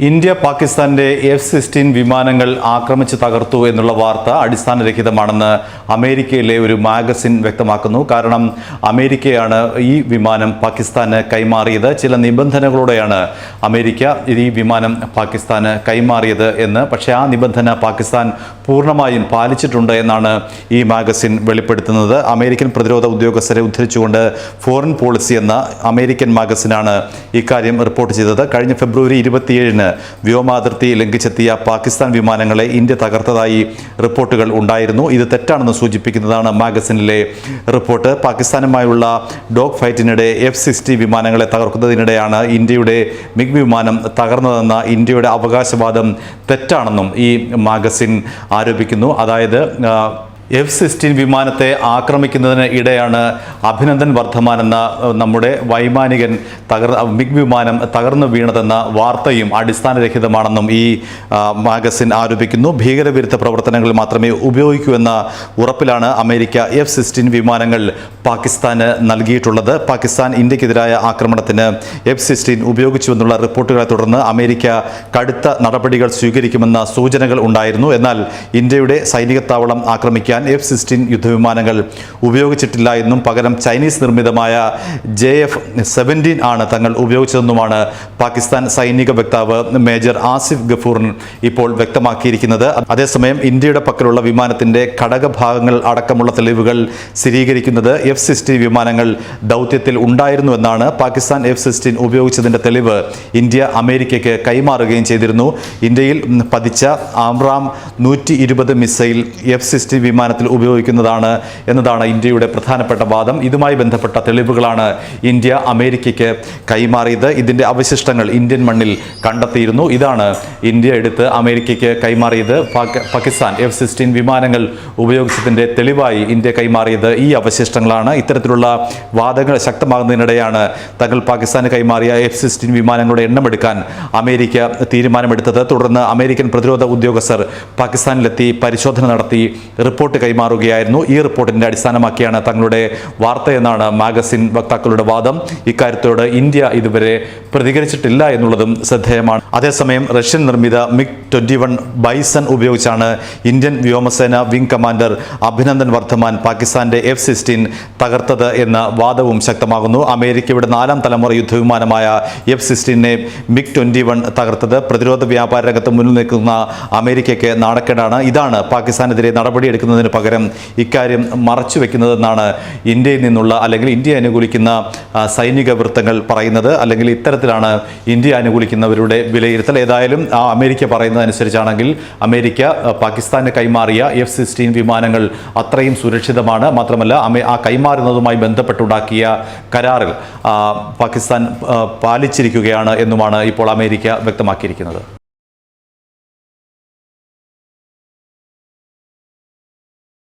India പാകിസ്ഥാന്റെ F sixteen വിമാനങ്ങൾ ആക്രമിച്ച് തകർത്തു എന്നുള്ള വാർത്ത അടിസ്ഥാനരഹിതമാണെന്ന് അമേരിക്കയിലെ ഒരു മാഗസിൻ വ്യക്തമാക്കുന്നു. കാരണം അമേരിക്കയാണ് ഈ വിമാനം പാകിസ്ഥാന് കൈമാറിയത്. ചില നിബന്ധനകളോടെയാണ് അമേരിക്ക ഈ വിമാനം പാകിസ്ഥാന് കൈമാറിയത് എന്ന്. പക്ഷേ ആ നിബന്ധന പാകിസ്ഥാൻ പൂർണമായും പാലിച്ചിട്ടുണ്ട് എന്നാണ് ഈ മാഗസിൻ വെളിപ്പെടുത്തുന്നത്. അമേരിക്കൻ പ്രതിരോധ ഉദ്യോഗസ്ഥരെ ഉദ്ധരിച്ചുകൊണ്ട് ഫോറിൻ പോളിസി എന്ന അമേരിക്കൻ മാഗസിനാണ് ഇക്കാര്യം റിപ്പോർട്ട് ചെയ്തത്. കഴിഞ്ഞ ഫെബ്രുവരി ഇരുപത്തിയേഴിന് വ്യോമാതിർത്തി ലംഘിച്ചെത്തിയ പാകിസ്ഥാൻ വിമാനങ്ങളെ ഇന്ത്യ തകർത്തതായി റിപ്പോർട്ടുകൾ ഉണ്ടായിരുന്നു. ഇത് തെറ്റാണെന്ന് സൂചിപ്പിക്കുന്നതാണ് മാഗസിനിലെ റിപ്പോർട്ട്. പാകിസ്ഥാനുമായുള്ള ഡോഗ് ഫൈറ്റിനിടെ എഫ് സിക്സ്റ്റി വിമാനങ്ങളെ തകർക്കുന്നതിനിടെയാണ് ഇന്ത്യയുടെ മിഗ് വിമാനം തകർന്നതെന്ന ഇന്ത്യയുടെ അവകാശവാദം തെറ്റാണെന്നും ഈ മാഗസിൻ ആരോപിക്കുന്നു. അതായത് എഫ് സിക്സ്റ്റീൻ വിമാനത്തെ ആക്രമിക്കുന്നതിന് ഇടയാണ് അഭിനന്ദൻ വർദ്ധമാൻ എന്ന നമ്മുടെ വൈമാനികൻ തകർ മിഗ് വിമാനം തകർന്നു വീണതെന്ന വാർത്തയും അടിസ്ഥാനരഹിതമാണെന്നും ഈ മാഗസിൻ ആരോപിക്കുന്നു. ഭീകരവിരുദ്ധ പ്രവർത്തനങ്ങളിൽ മാത്രമേ ഉപയോഗിക്കൂ എന്ന ഉറപ്പിലാണ് അമേരിക്ക എഫ് സിക്സ്റ്റീൻ വിമാനങ്ങൾ പാകിസ്ഥാന് നൽകിയിട്ടുള്ളത്. പാകിസ്ഥാൻ ഇന്ത്യക്കെതിരായ ആക്രമണത്തിന് എഫ് സിക്സ്റ്റീൻ ഉപയോഗിച്ചുവെന്നുള്ള റിപ്പോർട്ടുകളെ തുടർന്ന് അമേരിക്ക കടുത്ത നടപടികൾ സ്വീകരിക്കുമെന്ന സൂചനകൾ ഉണ്ടായിരുന്നു. എന്നാൽ ഇന്ത്യയുടെ സൈനിക താവളം ആക്രമിക്കാൻ എഫ് സിക്സ്റ്റീൻ യുദ്ധവിമാനങ്ങൾ ഉപയോഗിച്ചിട്ടില്ല എന്നും പകരം ചൈനീസ് നിർമ്മിതമായ ജെ എഫ് സെവന്റീൻ ആണ് തങ്ങൾ ഉപയോഗിച്ചതെന്നുമാണ് പാകിസ്ഥാൻ സൈനിക വക്താവ് മേജർ ആസിഫ് ഗഫൂറിൻ ഇപ്പോൾ വ്യക്തമാക്കിയിരിക്കുന്നത്. അതേസമയം ഇന്ത്യയുടെ പക്കലുള്ള വിമാനത്തിന്റെ ഘടകഭാഗങ്ങൾ അടക്കമുള്ള തെളിവുകൾ സ്ഥിരീകരിക്കുന്നത് എഫ് സിക്സ്റ്റീൻ വിമാനങ്ങൾ ദൗത്യത്തിൽ ഉണ്ടായിരുന്നുവെന്നാണ് പാകിസ്ഥാൻ എഫ് സിക്സ്റ്റീൻ ഉപയോഗിച്ചതിന്റെ തെളിവ് ഇന്ത്യ അമേരിക്കയ്ക്ക് കൈമാറുകയും ചെയ്തിരുന്നു. ഇന്ത്യയിൽ പതിച്ച ആംറാം നൂറ്റി ഇരുപത് മിസൈൽ എഫ് സിക്സ്റ്റീൻ വിമാനത്തിൽ ഉപയോഗിക്കുന്നതാണ് എന്നതാണ് ഇന്ത്യയുടെ പ്രധാനപ്പെട്ട വാദം. ഇതുമായി ബന്ധപ്പെട്ട തെളിവുകളാണ് ഇന്ത്യ അമേരിക്കയ്ക്ക് കൈമാറിയത്. ഇതിന്റെ അവശിഷ്ടങ്ങൾ ഇന്ത്യൻ മണ്ണിൽ കണ്ടെത്തിയിരുന്നു. ഇതാണ് ഇന്ത്യ എടുത്ത് അമേരിക്കയ്ക്ക് കൈമാറിയത്. പാകിസ്ഥാൻ എഫ് സിക്സ്റ്റീൻ വിമാനങ്ങൾ ഉപയോഗിച്ചതിന്റെ തെളിവായി ഇന്ത്യ കൈമാറിയത്. ഈ അവശിഷ്ടങ്ങളാണ് ഇത്തരത്തിലുള്ള വാദങ്ങൾ ശക്തമാകുന്നതിനിടെയാണ് തങ്ങൾ പാകിസ്ഥാന് കൈമാറിയ എഫ് സിക്സ്റ്റീൻ വിമാനങ്ങളുടെ എണ്ണം എടുക്കാൻ അമേരിക്ക തീരുമാനമെടുത്തത്. തുടർന്ന് അമേരിക്കൻ പ്രതിരോധ ഉദ്യോഗസ്ഥർ പാകിസ്ഥാനിലെത്തി പരിശോധന നടത്തി റിപ്പോർട്ട് കൈമാറുകയായിരുന്നു. ഈ റിപ്പോർട്ടിന്റെ അടിസ്ഥാനമാക്കിയാണ് തങ്ങളുടെ വാർത്തയെന്നാണ് മാഗസിൻ വക്താക്കളുടെ വാദം. ഇക്കാര്യത്തോട് ഇന്ത്യ ഇതുവരെ പ്രതികരിച്ചിട്ടില്ല എന്നുള്ളതും ശ്രദ്ധേയമാണ്. അതേസമയം റഷ്യൻ നിർമ്മിത മിഗ് ട്വന്റി വൺ ബൈസൺ ഉപയോഗിച്ചാണ് ഇന്ത്യൻ വ്യോമസേന വിംഗ് കമാൻഡർ അഭിനന്ദൻ വർദ്ധമാൻ പാകിസ്ഥാന്റെ എഫ് സിക്സ്റ്റീൻ തകർത്തത് എന്ന വാദവും ശക്തമാകുന്നു. അമേരിക്കയുടെ നാലാം തലമുറ യുദ്ധവിമാനമായ എഫ് സിക്സ്റ്റീനെ മിഗ് ട്വന്റി വൺ തകർത്തത്. പ്രതിരോധ വ്യാപാര രംഗത്ത് മുന്നിൽ നിൽക്കുന്ന അമേരിക്കയ്ക്ക് നാണക്കേടാണ്. ഇതാണ് പാകിസ്ഥാനെതിരെ നടപടിയെടുക്കുന്നതിന് പകരം ഇക്കാര്യം മറച്ചു വെക്കുന്നതെന്നാണ് ഇന്ത്യയിൽ നിന്നുള്ള അല്ലെങ്കിൽ ഇന്ത്യ അനുകൂലിക്കുന്ന സൈനിക വൃത്തങ്ങൾ പറയുന്നത്. അല്ലെങ്കിൽ ഇത്തരത്തിലാണ് ഇന്ത്യ അനുകൂലിക്കുന്നവരുടെ വിലയിരുത്തൽ. ഏതായാലും ആ അമേരിക്ക പറയുന്നതനുസരിച്ചാണെങ്കിൽ അമേരിക്ക പാകിസ്ഥാന് കൈമാറിയ എഫ് സിക്സ്റ്റീൻ വിമാനങ്ങൾ അത്രയും സുരക്ഷിതമാണ്. മാത്രമല്ല ആ ആ കൈമാറുന്നതുമായി ബന്ധപ്പെട്ടുണ്ടാക്കിയ കരാറിൽ പാകിസ്ഥാൻ പാലിച്ചിരിക്കുകയാണ് എന്നുമാണ് ഇപ്പോൾ അമേരിക്ക വ്യക്തമാക്കിയിരിക്കുന്നത്.